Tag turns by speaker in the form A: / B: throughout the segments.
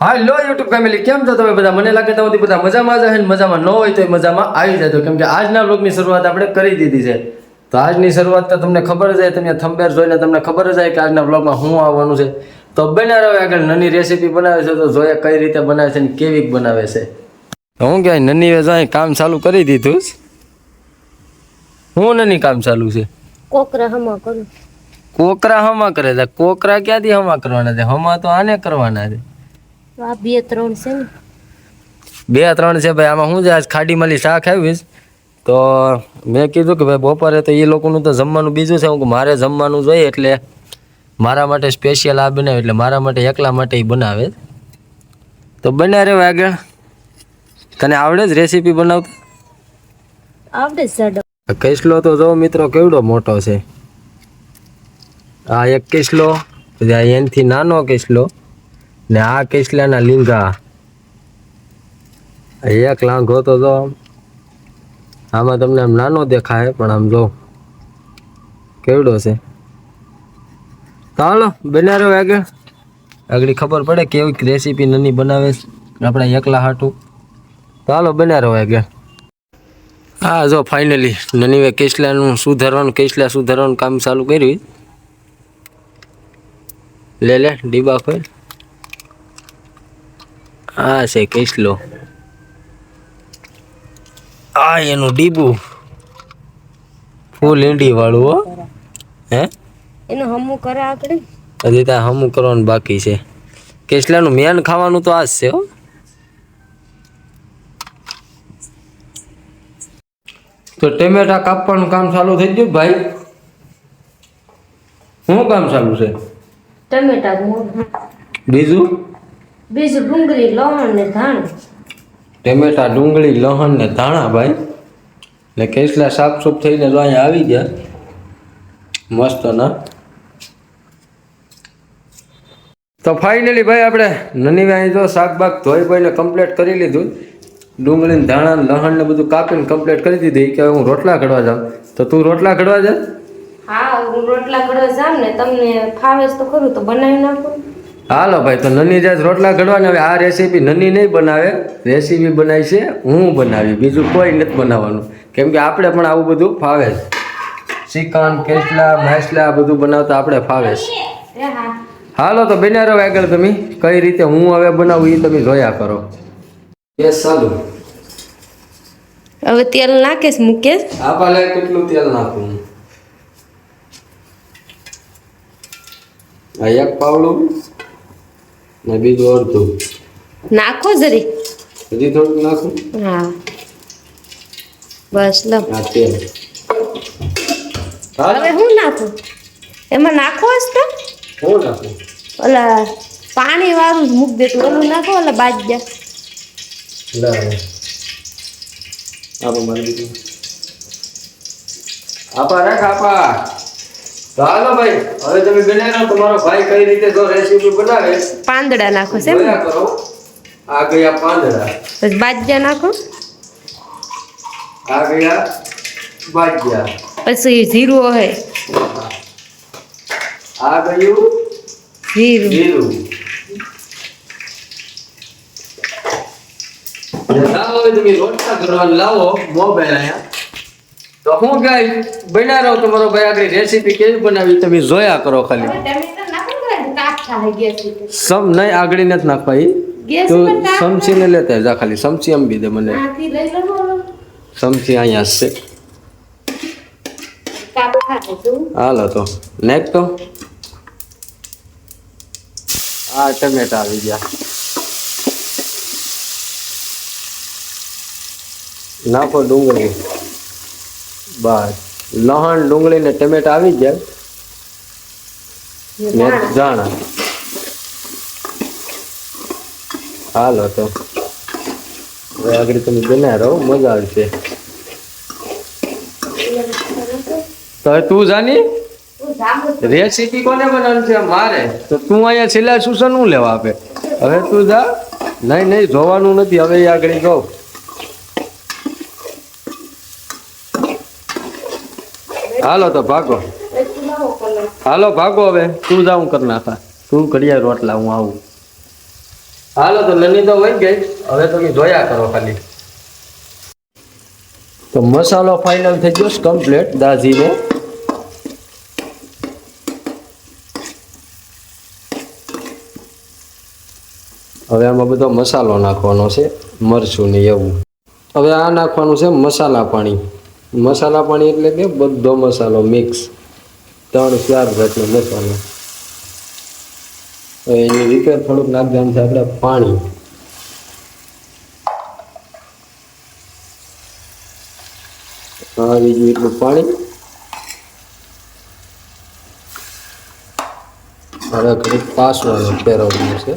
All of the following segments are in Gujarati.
A: હાલો યુટ્યુબ ફેમિલી કેમ છો તમે બધા? મને લાગે તમે બધા મજામાં જ ને મજામાં ન હોય તો મજામાં આવી જજો કેમ કે આજના બ્લોગની શરૂઆત આપણે કરી દીધી છે. તો આજની શરૂઆત તો તમને ખબર જ તમે થંબેર જોઈને તમને ખબર જ કે આજના બ્લોગમાં શું આવવાનું છે. તો રહો આગળ નાની રેસીપી બનાવે છે તો જોઈએ કઈ રીતે બનાવે છે ને કેવી બનાવે છે. હું કહેવાય નની વેચાય કામ ચાલુ કરી દીધું. હું નની કામ ચાલુ છે?
B: કોકરા હમા કરું.
A: કોકરા હમા કરે છે? કોકરા ક્યાંથી હમા કરવાના છે? હમા તો આને કરવાના છે.
B: આ બે ત્રણ છે ને.
A: બે ત્રણ છે ભાઈ આમાં શું છે આજ ખાડીમાલી શાક આવીશ. તો મેં કીધું કે ભાઈ બપોરે તો એ લોકોનું તો જમવાનું બીજું છે હું મારે જમવાનું જોઈએ એટલે મારા માટે સ્પેશિયલ આ બનાવે એટલે મારા માટે એકલા માટે એ બનાવે. તો બન્યા રે આગળ. તને આવડે જ રેસીપી બનાવ
B: આવડે સાડો.
A: કેસલો તો જો મિત્રો કેવડો મોટો છે. આ એક કેસલો પછી એનથી નાનો કેસલો. ને આ કેસલાના લીંગા. એક લાંઘો તો જો આમ. તમને આમ નાનો દેખાય, પણ આમ જો કેવડો છે. તો બને રહ્યો આગળ આગળ ખબર પડે કેવી રેસીપી નની બનાવે આપણે એકલા હાટું. તો બને રહ્યો આગળ હા, જો ફાઇનલી નનીવે કેસલાનું સુધારવાનું, કેસલા સુધારવાનું કામ ચાલુ કર્યું. લે લે, ડીબા ખોલ. આ છે કેસલો. આ એનું ડીબુ. ફૂલ ઈંડી વાળું હો. હે?
B: એનું હમું કરે આગળ.
A: હજી ત્યાં હમું કરવાનું બાકી છે. કેસલાનું મેન ખાવાનું તો આ જ છે હો. તો ટમેટા કાપવાનું કામ ચાલુ થઈ ગયું ભાઈ? શું કામ ચાલુ છે?
B: ટેમેટા
A: બીજું?
B: બીજું ડુંગળી લહણ ને ધાણા.
A: ટમેટા ડુંગળી લહણ ને ધાણા ભાઈ. ને કેસલા સાફ સૂફ થઈને જો અહીંયા આવી ગયા. મસ્ત ના. તો ફાઇનલી ભાઈ આપણે નની અહીં જો શાક બાક ધોઈ ભાઈને કમ્પ્લીટ કરી લીધું. ડુંગળીને ધાણા લહણ ને બધું કાપીને કમ્પ્લીટ કરી દીધી. કે હું રોટલા ઘડવા જાઉં. તો તું રોટલા ઘડવા જા.
B: હા હું રોટલા કરવા જાઉં ને તમને ફાવે તો ખરું તો બનાવી નાખો.
A: હાલો ભાઈ તો નની જાત રોટલા ઘડવાના હવે આ રેસીપી નની નહીં બનાવે રેસીપી બનાવી છે હું બનાવી બીજું કોઈ નથી બનાવવાનું. કેમ કે આપણે પણ આવું બધું ફાવે છે. ચિકન કેસલા આ બધું બનાવતા આપણે ફાવે છે. હાલો તો બન્યા રહો આગળ તમે. કઈ રીતે હું હવે બનાવું એ તમે જોયા કરો. એ ચાલુ
B: હવે તેલ નાખીશ મુકેશ.
A: આપા લે કેટલું તેલ નાખું આ એક પાવડું. ને બીજું અડધું
B: નાખો જરી
A: હજી થોડુંક નાખો
B: હા બસ લો
A: આ તેલ
B: હવે હું નાખું એમાં નાખો જ તો
A: હું નાખું
B: ઓલા પાણી વાળું જ મૂક દેતું ઓલું નાખો ઓલા બાજ્યા
A: આપા મારી આપા રાખ આપા તો હાલો ભાઈ હવે તમે બનાવો તમારો ભાઈ કઈ રીતે જો રેસીપી બનાવે
B: પાંદડા નાખો છે એમ ને?
A: જોયા કરો. આ ગયા પાંદડા.
B: પછી બાજ્યા નાખો.
A: આ ગયા બાજ્યા.
B: પછી જીરું હે
A: આ ગયું
B: જીરું.
A: જીરું. લાવો હવે તમે રોટલા કરવાનું લાવો મોબાઈલ અહીંયા. તો હું ગાય રહો તમારો ભાઈ? આગળ રેસીપી કેવી બનાવી? તમે જોયા કરો ખાલી. સમ નહીં આગળ નથી નાખવા તો
B: પર
A: સમસી ને લેતા જા ખાલી. સમસી અંબી દે મને. સમસી અહીંયા છે. હાલો તો નેક તો. આ ટમેટા આવી ગયા. નાખો ડુંગળી. બસ લહણ ડુંગળી ને ટમેટા આવી ગયા. ને જાણા. હાલો તો હવે આગળ તમે બના રહો મજા આવશે. તો તું જાની? રેસીપી કોને બનાવવાની છે? મારે. તો તું અહીંયા છેલ્લા શું શું લેવા આપે? હવે તું જા. નહીં નહીં જોવાનું નથી. હવે આગળ જો હાલો તો ભાગો. હાલો, ભાગો હવે. તું જાઉં કર નાખા. તું ઘડિયા રોટલા, હું આવું. હાલો તો નની તો વહી ગઈ. હવે તમે જોયા કરો ખાલી. તો મસાલો ફાઇનલ થઈ ગયો કમ્પ્લીટ દાજીનો. હવે આમાં બધો મસાલો નાખવાનો છે, મરચું ને એવું. હવે આ નાખવાનું છે મસાલા પાણી. મસાલા પાણી એટલે કે બધો મસાલો મિક્સ ત્રણ, ચાર જાતનો મસાલો. એની રીતે થોડુંક નાખવાનું છે આપણે પાણી. આવી બીજું એટલું પાણી. હવે ઘડીક પાસવાનું ફેરવવાનું છે.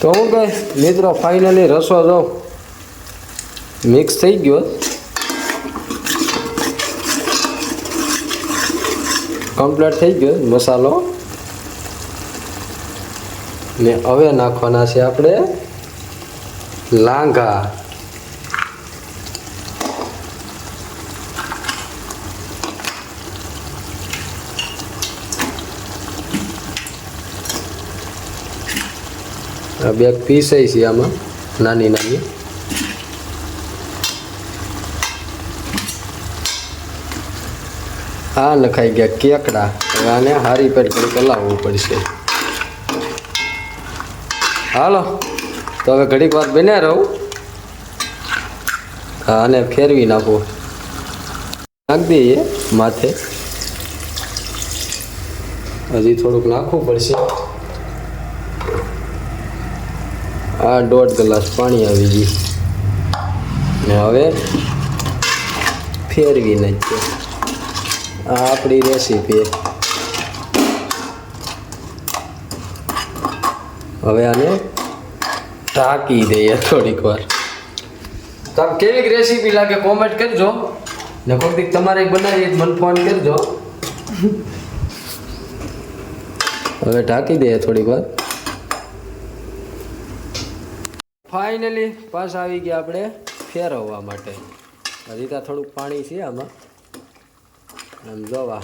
A: તો હું કઈ મિત્રો ફાઇનલી રસો જો. મિક્સ થઈ ગયો. કમ્પ્લીટ થઈ ગયો મસાલો. ને હવે નાખવાના છે આપણે લાંઘા બે પીસાઈ છે આમાં નાની નાની આ નખાઈ ગયા કેકડા. આને હારી પેટ કરી લાવવું પડશે. હાલો, તો હવે ઘડીક વાર બન્યા રહું. હા, આને ફેરવી નાખો. નાખી દઈએ માથે. હજી થોડુંક નાખવું પડશે. આ દોઢ ગ્લાસ પાણી આવી ગયું. ને હવે ફેરવી નાખીએ આ આપણી રેસીપી હવે આને ઢાંકી દઈએ થોડીક વાર. તો આમ કેવી રેસીપી લાગે કોમેન્ટ કરજો. ને કોઈક તમારે બનાવી મને ફોન કરજો. હવે ઢાંકી દઈએ થોડીક વાર. ફાઇનલી પાછા આવી ગયા આપણે ફેરવવા માટે. હજી ત્યાં થોડુંક પાણી છે આમ. જોવા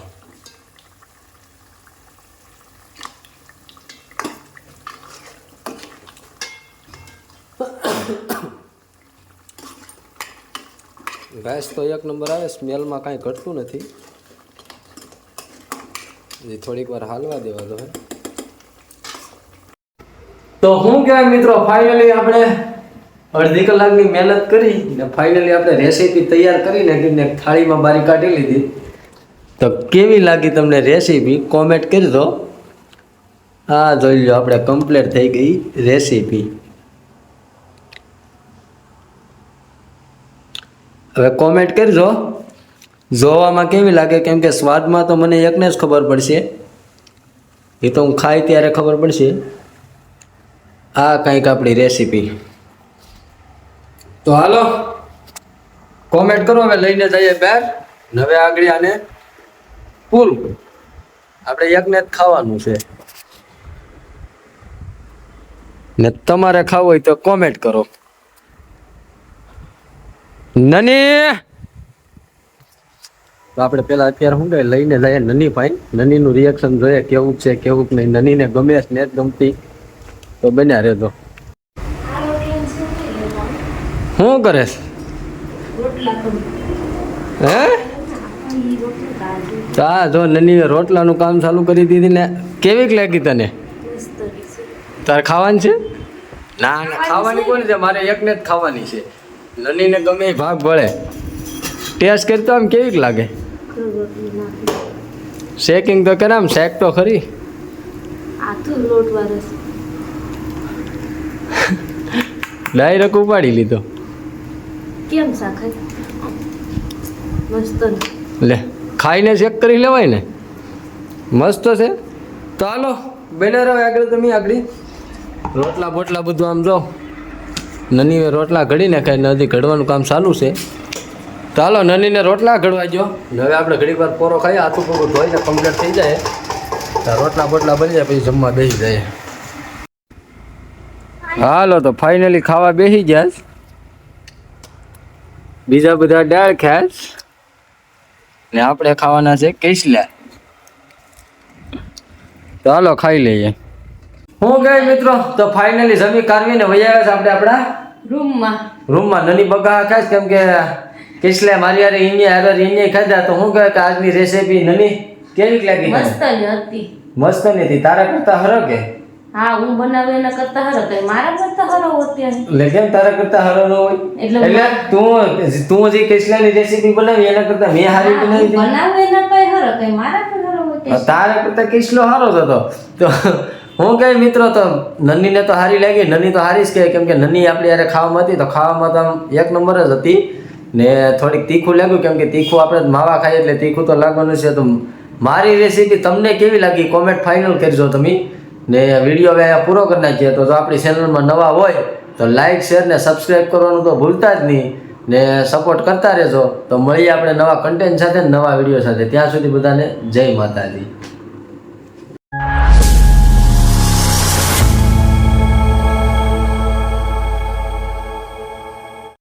A: ગેસ તો એક નંબર આવે, સ્મેલમાં કાંઈ ઘટતું નથી. હજી થોડીક વાર હાલવા દેવા દો તો હું કહેવાય મિત્રો ફાઇનલી આપણે અડધી કલાકની મહેનત કરી ને ફાઇનલી આપણે રેસીપી તૈયાર કરીને થાળીમાં બારી કાઢી લીધી. તો કેવી લાગી તમને રેસીપી કોમેન્ટ કરી દો હા જોઈ લો આપણે કમ્પ્લીટ થઈ ગઈ રેસીપી હવે કોમેન્ટ કરજો. જોવામાં કેવી લાગે? કેમ કે સ્વાદમાં તો મને એકને જ ખબર પડશે. એ તો હું ખાઈ ત્યારે ખબર પડશે. આ કંઈક આપણી રેસીપી તો હાલો કોમેન્ટ કરો, હવે લઈને જઈએ બહાર. નવે આગળ આને ફૂલ. આપણે યજ્ઞ ખાવાનું છે. ને તમારે ખાવું હોય તો કોમેન્ટ કરો. નની! તો આપણે પેલા અત્યારે શું કહે લઈને જઈએ નની ભાઈ નનીનું રિએક્શન જોઈએ કેવું છે, કેવું નહીં. નનીને ગમે છે ને ગમતી. તો બન્યા રહેતો શું કરે હે? ચા જો નની રોટલાનું કામ ચાલુ કરી દીધી ને કેવીક લાગી તને? તારે ખાવાની છે? ના ના ખાવાની કોની છે. મારે એકને જ ખાવાની છે. નનીને ગમે એ ભાગ ભળે ટેસ્ટ કરતો આમ કેવીક લાગે? શેકિંગ તો કરે આમ શેક તો ખરી. ડાયરેક્ટ ઉપાડી લીધો.
B: કેમ સાખર મસ્ત
A: લે. ખાઈને ચેક કરી લેવાય ને? મસ્ત છે. તો હાલો, બેને રહો આગળ તમે, આગળ. રોટલા બોટલા બધું આમ જો. નની રોટલા ઘડી નાખાય ને હજી ઘડવાનું કામ ચાલુ છે. તો હાલો, નનીને રોટલા ઘડવા જો હવે આપણે ઘડી વાર પોરો ખાઈએ, આથું પોરું ધોઈને કમ્પ્લીટ થઈ જાય. રોટલા બોટલા બની જાય, પછી જમવા બેસી જાય. હાલો, તો ફાઇનલી ખાવા બેસી ગયા બીજા બધા ડાળ ખાય છે. ને આપણે ખાવાના છે કેસલા. ચાલો ખાઈ લઈએ. હું ગઈ મિત્રો તો ફાઇનલી જમી કારવીને આવ્યા છે આપણે આપણા?
B: રૂમમાં.
A: રૂમમાં નની બગા ખાસ કેમ કે કિસલે મારી હારે ઇન્ડિયા હારે ઇન્ડિયા ખાધા તો હું કહે કે આજની રેસીપી નની કેવી લાગી?
B: મસ્ત હતી.
A: મસ્ત નથી તારા કરતા હરો કે
B: હા હું બનાવે એના કરતા હરો. તો મારા કરતા હરો અત્યારે.
A: એટલે કેમ તારા કરતા હરો ન હોય?
B: એટલે
A: તું તું જે કિસલાની રેસીપી બનાવી એના કરતા મેં હારી બનાવી
B: બનાવે એના કઈ હરો કઈ મારા પર હરો હોય
A: તારા કરતા કિસલો હારો હતો. તો હું કઈ મિત્રો તો નનીને તો હારી લાગી. નની તો હારી જ કહે કેમ કે નની આપણી યારે ખાવામાં હતી તો ખાવામાં તો આમ એક નંબર જ હતી. ને થોડીક તીખું લાગ્યું કેમ કે તીખું આપણે માવા ખાઈએ એટલે તીખું તો લાગવાનું છે. તો મારી રેસીપી તમને કેવી લાગી? કોમેન્ટ ફાઇનલ કરજો તમે. ને વીડિયો હવે અહીંયા પૂરો કરી નાખીએ. તો જો આપણી ચેનલમાં નવા હોય, તો લાઇક શેર ને સબસ્ક્રાઈબ કરવાનું તો ભૂલતા જ નહીં ને સપોર્ટ કરતા રહેજો. તો મળીએ આપણે નવા કન્ટેન્ટ સાથે નવા વીડિયો સાથે. ત્યાં સુધી બધાને જય માતાજી.